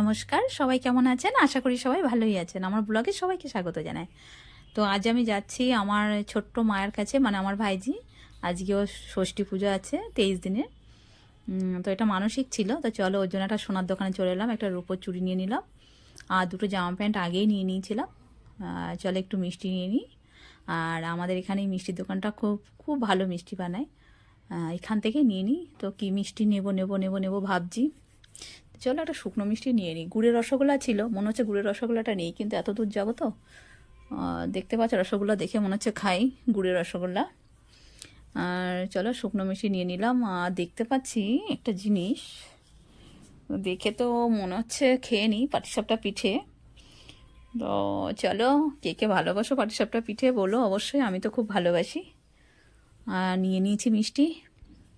নমস্কার সবাই কেমন আছেন? আশা করি সবাই ভালোই আছেন। আমার ব্লগে সবাইকে স্বাগত জানাই। তো আজ আমি যাচ্ছি আমার ছোট্ট মায়ের কাছে মানে আমার ভাইজি। আজকেও ষষ্ঠী পুজো আছে তেইশ দিনে উম, তো এটা মানসিক ছিল তো চলো ওর জন্য একটা সোনার দোকানে চলে এলাম একটা রূপোর চুড়ি নিয়ে নিলাম। আর দুটো জামা প্যান্ট আগেই নিয়ে নিয়েছিলাম। চলো একটু মিষ্টি নিয়ে নিই। আর আমাদের এখানে মিষ্টির দোকানটা খুব খুব ভালো মিষ্টি বানায়। এখান থেকে নিয়ে নিই। তো কি মিষ্টি নেব নেব নেব নেব ভাবছি। চলো একটা শুকনো মিষ্টি নিয়ে নিই। গুড়ের রসগোল্লা ছিল, মনে হচ্ছে গুড়ের রসগোল্লাটা নেই, কিন্তু এত দূর যাব তো? দেখতে পাচ্ছ, রসগোল্লা দেখে মনে হচ্ছে খাই গুড়ের রসগোল্লা। আর চলো শুকনো মিষ্টি নিয়ে নিলাম। আর দেখতে পাচ্ছি একটা জিনিস। দেখে তো মনে হচ্ছে খেয়ে নিই পাটিসাপটা পিঠে। তো চলো, কে কে ভালোবাসো পাটিসাপটা পিঠে বলো। অবশ্যই আমি তো খুব ভালোবাসি। আর নিয়ে নিয়েছি মিষ্টি।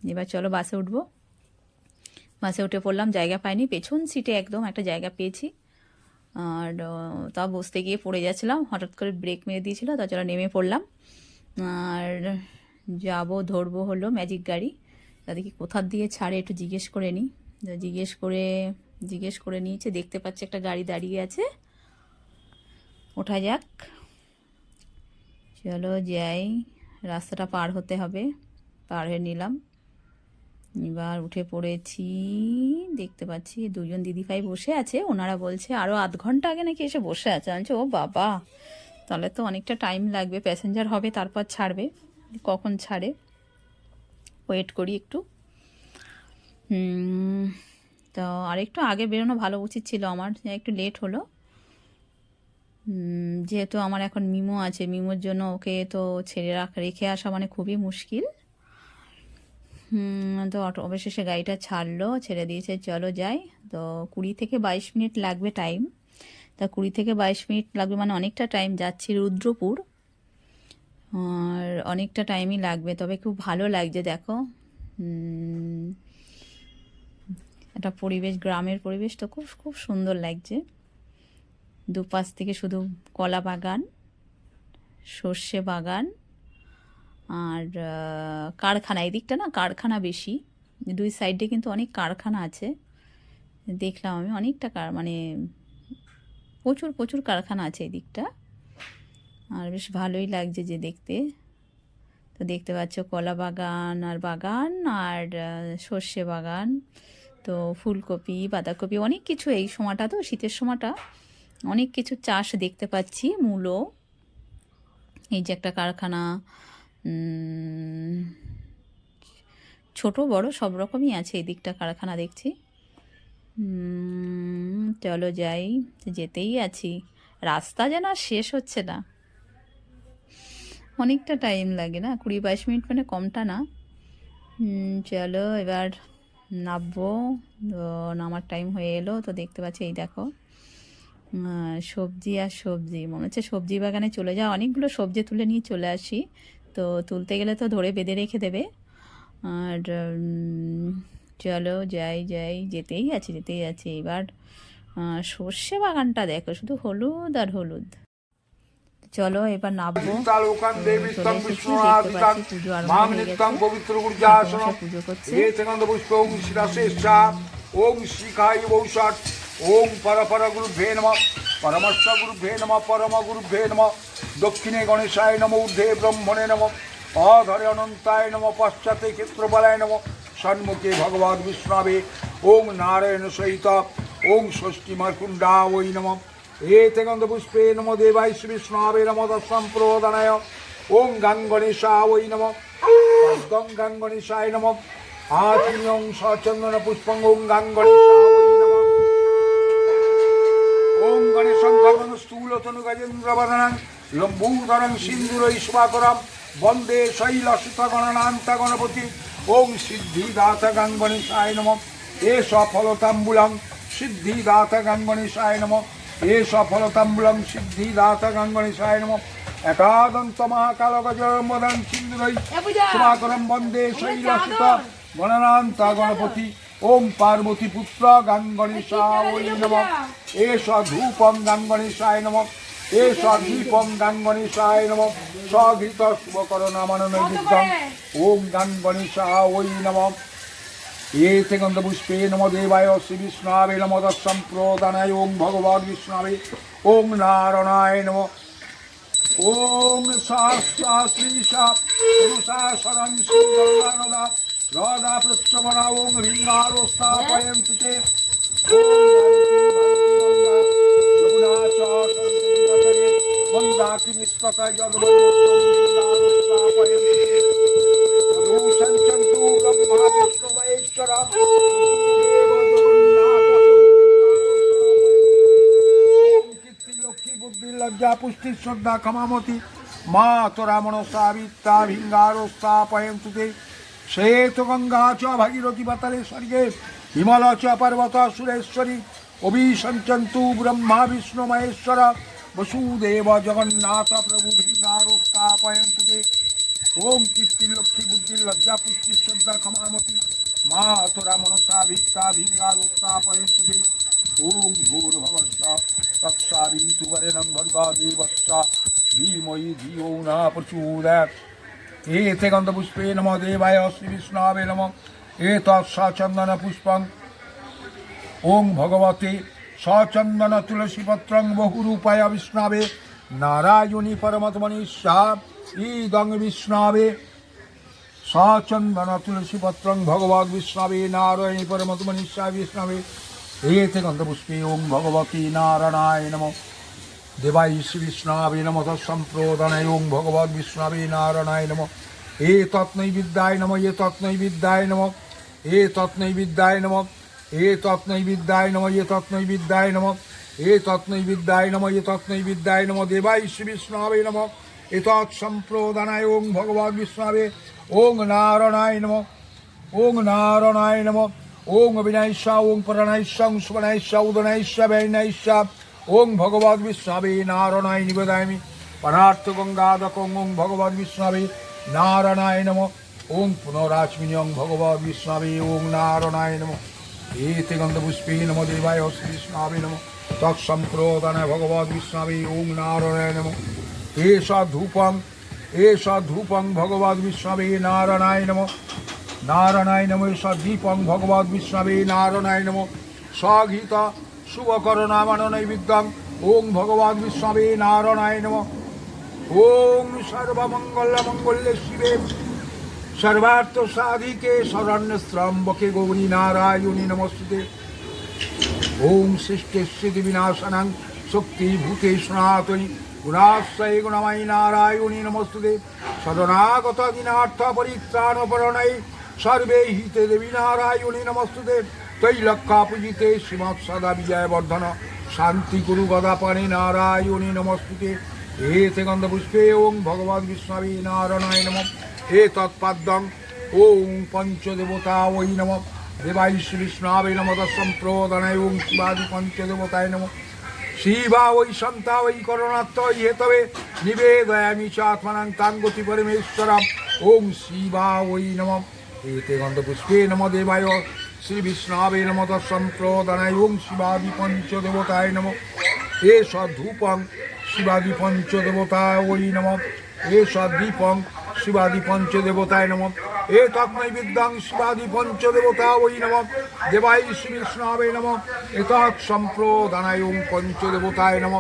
এবার চলো বাসে উঠবো। বাসে উঠে পড়লাম, জায়গা পাইনি। পেছন সিটে একদম একটা জায়গা পেয়েছি। আর তা বসতে গিয়ে পড়ে যাচ্ছিলাম। হঠাৎ করে ব্রেক মেরে দিয়েছিল তাছাড়া নেমে পড়লাম। আর যাব, ধরবো হলো ম্যাজিক গাড়ি। তাদেরকে কোথার দিয়ে ছাড়ে একটু জিজ্ঞেস করে নিই। তো জিজ্ঞেস করে জিজ্ঞেস করে নিয়েছে দেখতে পাচ্ছি একটা গাড়ি দাঁড়িয়ে আছে। ওঠা যাক। চলো যাই। রাস্তাটা পার হতে হবে, পার হয়ে নিলাম। এবার উঠে পড়েছি, দেখতে পাচ্ছি দুজন দিদিভাই বসে আছে। ওনারা বলছে আরও আধ ঘণ্টা আগে নাকি এসে বসে আছে? আমি ও বাবা, তাহলে তো অনেকটা টাইম লাগবে প্যাসেঞ্জার হবে, তারপর ছাড়বে। কখন ছাড়ে? ওয়েট করি একটু। তো আরেকটু আগে বেরোনো ভালো উচিত ছিল আমার একটু লেট হলো। যেহেতু আমার এখন মিমো আছে, মিমোর জন্য ওকে তো ছেড়ে রাখ, রেখে আসা মানে খুবই মুশকিল। তো অবশেষে গাড়িটা ছাড়লো, ছেড়ে দিয়েছে, চলো যাই। তো কুড়ি থেকে বাইশ মিনিট লাগবে টাইম তা কুড়ি থেকে বাইশ মিনিট লাগবে মানে অনেকটা টাইম যাচ্ছি রুদ্রপুর। আর অনেকটা টাইমই লাগবে, তবে খুব ভালো লাগছে, দেখো। একটা পরিবেশ, গ্রামের পরিবেশ তো খুব খুব সুন্দর লাগছে। দুপাশ থেকে শুধু কলা বাগান, সর্ষে বাগান আর কারখানা। এদিকটা না কারখানা বেশি। দুই সাইডে কিন্তু অনেক কারখানা আছে। দেখলাম আমি অনেকটা কার মানে প্রচুর প্রচুর কারখানা আছে এদিকটা। আর বেশ ভালোই লাগছে যে দেখতে। তো দেখতে পাচ্ছ কলা বাগান আর বাগান আর সর্ষে বাগান। তো ফুলকপি, বাঁধাকপি অনেক কিছু এই সময়টা তো, শীতের সময়টা। অনেক কিছু চাষ দেখতে পাচ্ছি, মূলো, এই যে একটা কারখানা ছোট, বড়, সব রকমই আছে এই দিকটা কারখানা দেখছি। চলো যাই, যেতেই আছি। রাস্তা যেন আর শেষ হচ্ছে না। অনেকটা টাইম লাগে না, কুড়ি বাইশ মিনিট মানে কমটা না। চলো এবার নামবো। নামার টাইম হয়ে এলো, তো দেখতে পাচ্ছি, এই দেখো। সবজি আর সবজি। মনে হচ্ছে সবজি বাগানে চলে যাওয়া। অনেকগুলো সবজি তুলে নিয়ে চলে আসি। তো তুলতে গেলে তো ধরে বেঁধে রেখে দেবে। আর চলো যাই যাই। যেতেই আছি যেতেই আছি। এবার সর্ষে বাগানটা দেখো। শুধু হলুদ আর হলুদ। চলো এবার নামবো। পুজো করছে। শিখাই বৌষাট ওং পরপর গুরুভ্যে নম। পরমশ্চ গুরুভ্যে নম পরম গুরুভ্যে নম। দক্ষিণে গণেশায় নম, ঊর্ধ্বে ব্রহ্মণে নম। অধরে অনন্তায় নম, পশ্চাতে ক্ষেত্রবলায় নম। সন্মুখে ভগবদ বিষ্ণবে ওং নারায়ণ সহিত ওং ষষ্ঠী মার্কুণ্ডা ওই নম। এতে গন্ধপুষ্পে নম দেবাই শ্রী বিষ্ণবে নম দশম প্রদানায় ওং গাং গণেশা ওই নম। গং গাং গণেশায় নম। সচন্দন পুষ্পং ওং গাং গণেশা ওই নম ওং গণেশং ধর্মং স্থূলতনু গজেন্দ্রবদনং লম্বূধরং সিন্দুরৈ শুভাকরম বন্দে শৈলসুত গণনান্ত গণপতি ওং সিদ্ধিদাত গাং গণেশায় নম। এ সফলতাম্বুলং সিদ্ধিদাত গাং গণেশায় নম। এ সফলতাম্বুলং সিদ্ধিদাত গাং গণেশায় নম। একাদন্ত মহাকাল গজরম্বদন সিন্দুরৈ শুভাকরম বন্দে শৈলসুত গণনান্ত গণপতি ওম পার্বতী পুত্র গাঙ্গণেশা ওই নম। এষ ধূপম গাঙ্গণেশায় নম। এষ শুভকর নামান নৈবিদ্যং ওম গান গণেশা ওই নম। এতে গন্ধপুষ্পে নম দেবায় শ্রী বিষ্ণাবে নম। তৎসম্প্রদানায় ওং ভগবান বিষ্ণাবে ওং নারায়ণায় নম। ওম শাস্ত্রা শ্রীশা পুরুষা শরণ শ্রী গঙ্গানদা রাধা পৃষ্ঠমনা ওং হৃঙ্গারোস্থাপয়ন্তু তে মহেশ্বর কীর্তি লক্ষ্মী বুদ্ধি লজ্জা পুষ্টি শ্রদ্ধা ক্ষমামতি মা তোরা মনসা বিত্তা ভিঙ্গারোস্থাপয়ম তুতে শ্বেত গঙ্গা চ ভাগীরথী পাতালে স্বর্গে হিমাল চ পর্বত সুরেশ্বরী অভিসঞ্চন্তু ব্রহ্মা বিষ্ণু মহেশ্বর বসুদেব জগন্নাথ প্রভু তুতে ওম কীর্তি লক্ষ্মী বুদ্ধি লজ্জা পুষ্টি শ্রদ্ধা ক্ষমামতি মা তোরা মনসা ভিত্তা ভিঙ্গারোস্থাপয়ম তুতে ওম ভূর্ভবস্ব তৎসাবিতুবরেণং ভর্গা দেবস্য ধীময়ি ধিয়ো ন প্রচোদয়াৎ এতে গন্ধপুষ্পে নম দেবায় শ্রী বিষ্ণবে নম এতৎ সচন্দন পুষ্পং ওং ভগবতে সচন্দন তুলসীপত্রং বহুরূপায় বিষ্ণবে নারায়ণী পরমতমণি শাহ ইদং বিষ্ণবে সচন্দন তুলসীপত্রং ভগবদ বিষ্ণবে নারায়ণী পরমতমণি শাহ বিষ্ণবে এতে গন্ধপুষ্পে ওং ভগবতী নারায়ণায় নম দেবাই শ্রী বিষ্ণাবে নম তৎসম্প্রদানায় ওং ভগবদ বিষ্ণাবে নারায়ণায় নম। এ তৎনৈবিদ্যায় নম এ তৎনৈবিদ্যায় নম এ তৎনৈবিদ্যায় নম এ তৎনৈবিদ্যায় নম এ তৎনৈবিদ্যায় নম এ তৎনৈবিদ্যায় নম এ তৎনৈবিদ্যায় নম। দেবাই শ্রী বিষ্ণাবে নম এ তৎসম্প্রদানায় ওং ভগবদ বিষ্ণাবে ওং নারায়ণায় নম, ওং নারায়ণায় নম, ওং অবিনাইষ্য ওং পরণাইষ্য ওং সুবনাইষ্য উদনাইষ্য ব্যয়নাইষ্য ওং ভগবদ বিষ্ণবে নারায়ণায় নিবেদামি পরার্থ গঙ্গাদকং ওং ভগবদ বিষ্ণবে নারায়ণায় নম। ওং পুনরাচমিনী ওং ভগবদ বিষ্ণবে ওং নারায়ণায় নম। এতে গন্ধপুষ্পে নম দেবায় শ্রীষ্ণাবে নম। তৎসম্প্রদানায় ভগবদ বিষ্ণবে ওং নারায়ণায় নম। এষ ধূপং এষ ধূপং ভগবদ বিষ্ণবে নারায়ণায় নম। নারায়ণায় নম, এষ দীপং ভগবদ বিষ্ণবে নারায়ণায় নম। স্বগীত শুভকরণামান নৈবিদ্যং ওং ভগবদ বিষ্ণবে নারায়ণায় নম। ওং সর্বমঙ্গল মঙ্গলে শিবে। সর্বার্থ সাধিকে শরণ্যস্ত্রম্বকে গৌরী নারায়ণী নমস্তুতে। ওম সৃষ্টি স্থিতি বিনাশনং শক্তি ভূতে সনাতনী। গুণাশ্রয় গুণময়ী নারায়ণী নমস্তুতে। সদনাগত দিনার্থ পরিত্রাণপরণৈ সর্বে হিতে দেবী নারায়ণী নমস্তুতে। তৈলক্ষা পূজিতে শ্রীমৎ সদা বিজয়বর্ধন। শান্তি গুরু গদাপাণি নারায়ণী নমস্তুতে। এতে গন্ধপুষ্পে ওং ভগবান বিষ্ণবে নারায়ণায় নম। এ তৎপাদ্যং ওং পঞ্চদেবতা ওই নম। দেবাই শ্রী বিষ্ণাবে নম সম্প্রদানায় ওং শিবাদি পঞ্চদেবতায় নম। শিবা ওই সন্তা ওই করণাত্ম হেতবে নিবেদয়ামি চ আত্মানাং তাঙ্গতি পরমেশ্বরম। ওং শিবা ওই নম। এতে গন্ধপুষ্পে নম দেবায় শ্রী বিষ্ণাবে নম সম্প্রদানায় ওং শিবাদি পঞ্চদেবতায় নম এষ ধূপং শিবাদি পঞ্চদেবতা ওই নম এষ দীপং শিবাদি পঞ্চদেবতায় নম এ তৎনৈবিদ্যাং শিবাদি পঞ্চদেবতা ওই নম দেবাই শ্রী বিষ্ণাবে নম এতৎ সম্প্রদানায় ওং পঞ্চদেবতায় নম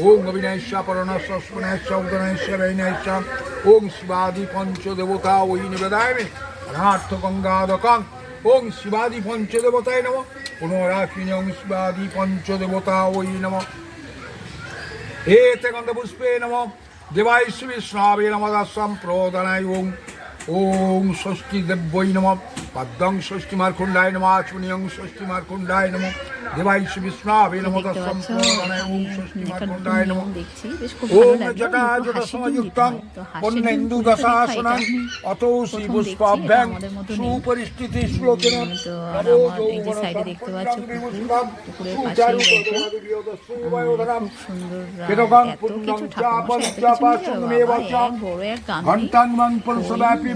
ওং অবিনাশ্য পরণস্য স্মনেশ্য উদনেশ্য বৈনাশ্য ওং শিবাদি পঞ্চদেবতা ওই নিবেদায় রার্থ গঙ্গাদকং ওং শিবাদি পঞ্চদেবতায় নম। পুনরাখিনী ওং শিবাদি পঞ্চদেবতা ওই নম। এতে গন্ধপুষ্পে নম। দেবায় শ্রী বিষ্ণাবে নম প্রদানায় ওং ওং ষষ্ঠী দেব্যই নম। পদ্মং ষষ্ঠী মার্কুণ্ডায় নম। আচমনিয়ং ষষ্ঠী মার্কুণ্ডায় নম। দেবাই শ্রী বিষ্ণাবে নম। দেখতে পাচ্ছ সম্প্রদানায় ওং ষষ্ঠী একটা নম। ওম জটা জটা সমযুক্তং পন্নেন্দু দশাসনং অতৌসি প্রথম পুষ্পাভ্যাং। সুপরিস্থিতি শ্লোকেন সাইডে দেখতে পাচ্ছ পুকুরের। খুব সুন্দর কিছু চ এক বড় এক গান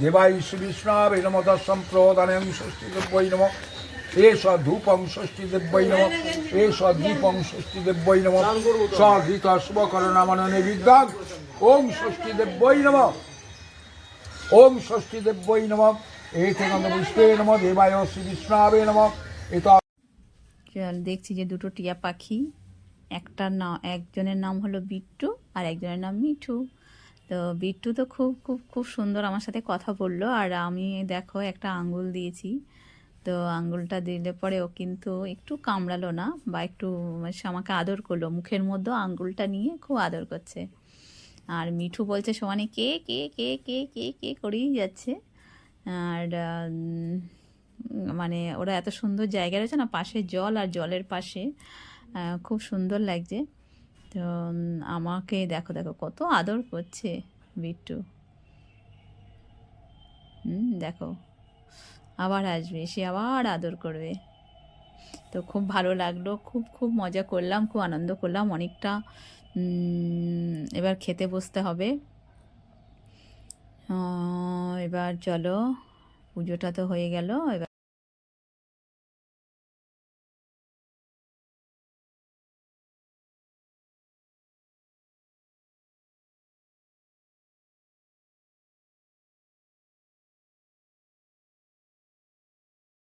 দেবাই শ্রীবিষ্ণাবে নম সম্প্রদানং ষষ্ঠী দেব্যই নম। এষ ধূপং ষষ্ঠী দেব্যই নম। এষ দীপং ষষ্ঠী দেব্যই নম। সঘৃত শুভকরণামননে বিদ্যাং ওং ষষ্ঠী দেব্যই নম। ওং ষষ্ঠী দেব্যই নম। এতে গন্ধপুষ্পে নম। দেবায় শ্রীবিষ্ণাবে নম। এত দেখছি যে দুটো টিয়া পাখি একটা নাম, একজনের নাম হলো বিট্টু আর একজনের নাম মিঠু। তো বিট্টু তো খুব খুব খুব সুন্দর আমার সাথে কথা বলল। আর আমি দেখো একটা আঙ্গুল দিয়েছি। তো আঙ্গুলটা দিলে পরে ও কিন্তু একটু কামড়ালো না বা একটু, সে আমাকে আদর করল। মুখের মধ্যে আঙ্গুলটা নিয়ে খুব আদর করছে। আর মিঠু বলছে সমানে কে কে কে কে কে কে করেই যাচ্ছে? আর মানে ওরা এত সুন্দর জায়গা রয়েছে না, পাশে জল আর জলের পাশে খুব সুন্দর লাগছে। তো আমাকে দেখো দেখো, কত আদর করছে বিট্টু। হুম, দেখো, আবার আসবে, সে আবার আদর করবে। তো খুব ভালো লাগল, খুব খুব মজা করলাম, খুব আনন্দ করলাম, অনেকটা এবার খেতে বসতে হবে। এবার চলো, পুজোটা তো হয়ে গেল, এবার